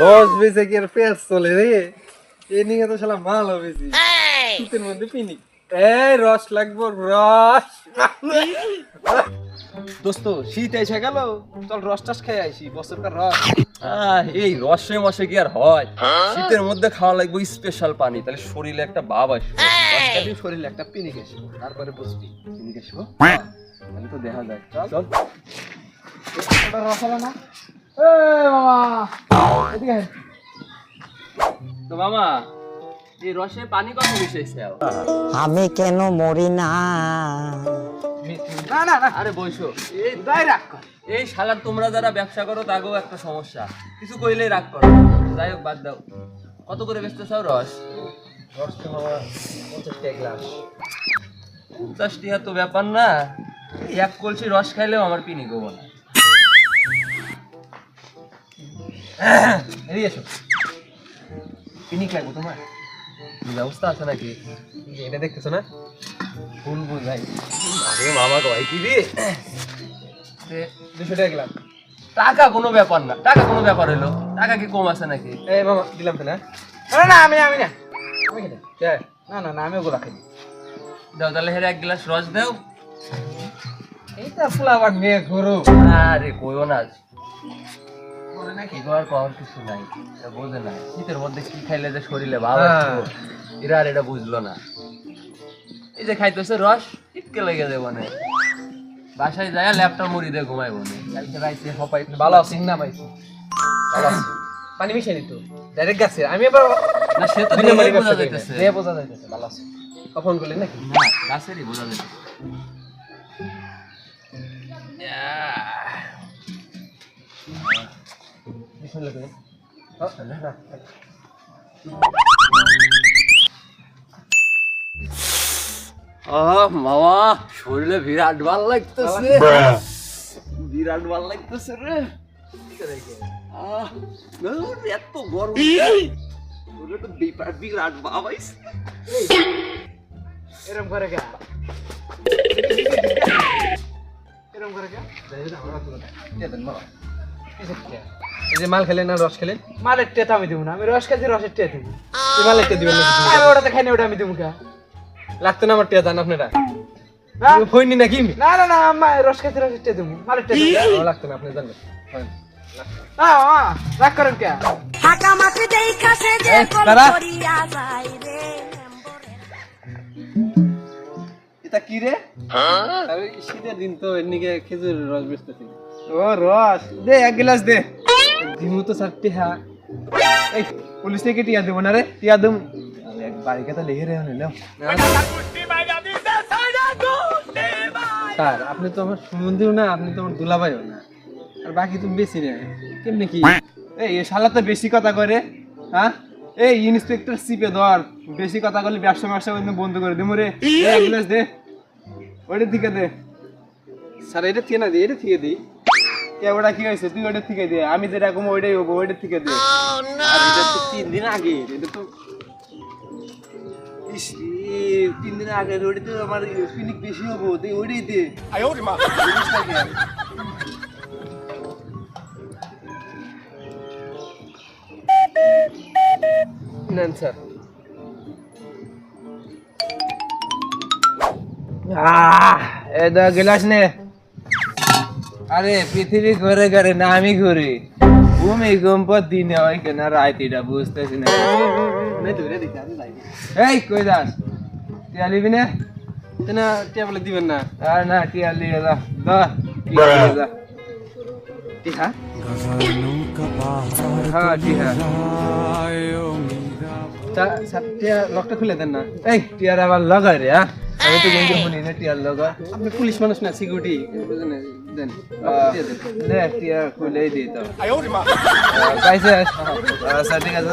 রস বেচে কি আর পেট চলে রে? এ নিয়ে তো শালা মাল হবেছি শীতের মধ্যে পিনি। এই রস লাগবো রস। দোস্ত শীত এসে গেল। চল রস টস খেয়ে আইসি বছরকার রস। আহ, এই রসে মশে কি আর হয়? শীতের মধ্যে খাওয়া লাগবে স্পেশাল পানি তাহলে শরীরে একটা ভাব আসবে। শরীরে একটা পিনি খেসবো তারপরে বুঝবি পিনি খেসবো তাহলে তো দেখা যায় চল। চল রস হলো না। তো মামা এই রসে পানি কত মিশাইছে আমি কেন মরি না? না না না। আরে বইসো এই দাই রাখ কর। এই শালার তোমরা যারা ব্যবসা করো তাকেও একটা সমস্যা। কিছু কইলেই রাগ করো। যাই হোক বাদ দাও। কত করে বেচতে চাও রস? রস তো মামা পঞ্চাশ টাকা গ্লাস। পঞ্চাশ টিহা তো ব্যাপার না। এক কলসি রস খাইলেও আমার পিনি গো না এদিকে এসো। পিনিক লাগবো তোমার? ব্যবস্থা আছে নাকি? এটা দেখতেছো না? ফুল বোঝাই আরে মামা কয় কি দিয়ে? দুশো টাকা গেলাম টাকা কোনো ব্যাপার না টাকা কোনো ব্যাপার হলো টাকা কি কম আছে নাকি? এই মামা দিলাম তো না? না না আমি আমি না? না না না আমি ওগুলো খাই দাও তাহলে হেরে এক গ্লাস রস দাও। এইটা ফ্লাওয়ার নিয়ে ঘুরো। আরে কইও না। নাকি? আর করার কিছু নাই বোঝে না। শীতের মধ্যে কি খাইলে যে শরীরে ভালো হ্যাঁ। এরা আর এটা বুঝলো না। এই যে খাইতেছে রস ইটকে লেগে যাবে মানে বাসায় যায় ল্যাপটপ মুড়ি দিয়ে ঘুমাই কালকে রাইতে হপাই ভালো আছি। না পাইছি ভালো আছি। পানি মিশিয়ে দিত। ডাইরেক্ট গাছে। আমি না সে তো বোঝা যাইতেছে। দিয়ে বোঝা যাইতেছে। ভালো আছে। কখন করলেন নাকি? না গাছেরই বোঝা যাইতেছে। বিসমিল্লাহ করে না। আহ মামা শরীরে বিরাট ভালো লাগতেছে বিরাট ভালো লাগতেছে রে। এত গরম। শরীরে তো বিরাট বিরাট ভাব এরম করে কে এরম করে কে এই যে মাল খেলেন না রস খেলেন? মালের টেতা আমি দিব না আমি রস খাইছি রসের টেতা দিব। এই মালের টেতা দিবেন না। আমি ওটাতে খাই না ওটা আমি দিব কে। লাগতো না আমার টেতা জান আপনারা? হইনি নাকি? না না না আমার রস খাইছি রসের টেতা দিব মালের টেতা দিব। লাগতো না আপনি জানবেন না রাগ করেন কে? ফাঁকা মাঠে দেখা সে যে এই, গোল দাঁড়া। করিয়া যায় রে। এটা কি রে? আরে শীতের দিন তো এর নিকে খেজুর রস বেচতেছি। ও, রস। দে, এক গ্লাস দে। দিমু তো টিয়া দেবো না রে টিয়া দেবো। এক তো স্যার, আপনি তো আমার সুমন্দিও না, আপনি তো আমার দুলাভাইও না। আর বাকি তুমি বেশি রে। কেমনি কি? এই শালা তো বেশি কথা করে হ্যাঁ? এই, ইন্সপেক্টর সিপে ধর। বেশি কথা বললে ব্যবসা ব্যবসা বন্ধ করে দিমু রে। এক গ্লাস দে। ওইটা থেকে দে। স্যার এটা থেকে না দে এটা থেকে দিই ওটা কি হয়েছে? তুই ওটা থেকে দে। আমি যেটা কম ওইটাই হব ওইটা থেকে দে। আর এটা তো তিন দিন আগে। এটা তো ইস, এ, তিন দিন আগে ওইটা তো আমার ফিনিক বেশি হব দে ওইটাই দে। নেন স্যার। আহ এটা গেলাস নে। আরে পৃথিবী ঘুরে ঘুরে না আমি ঘুরি। ভূমিকম্প দিনে হয় কেন? রাইতিটা বুঝতেছি না। এই কই দাস টিয়া লিবি না? না টিয়া বলে দিবেন না। আর না টিয়া লিয়ে যা। দা টিয়া লিয়ে যা। টিহা? হ্যাঁ টিহা। তা সব টিয়া লকটা খুলে দেন না। এই টিয়ার আবার লাগাই রে হ্যাঁ? আমি তো গেঞ্জি শুনি না টিয়ার লগা। আপনি পুলিশ মানুষ না সিকিউরিটি বুঝেন দেন দে টিয়া খুলে দিই তো গাইস স্যার ঠিক আছে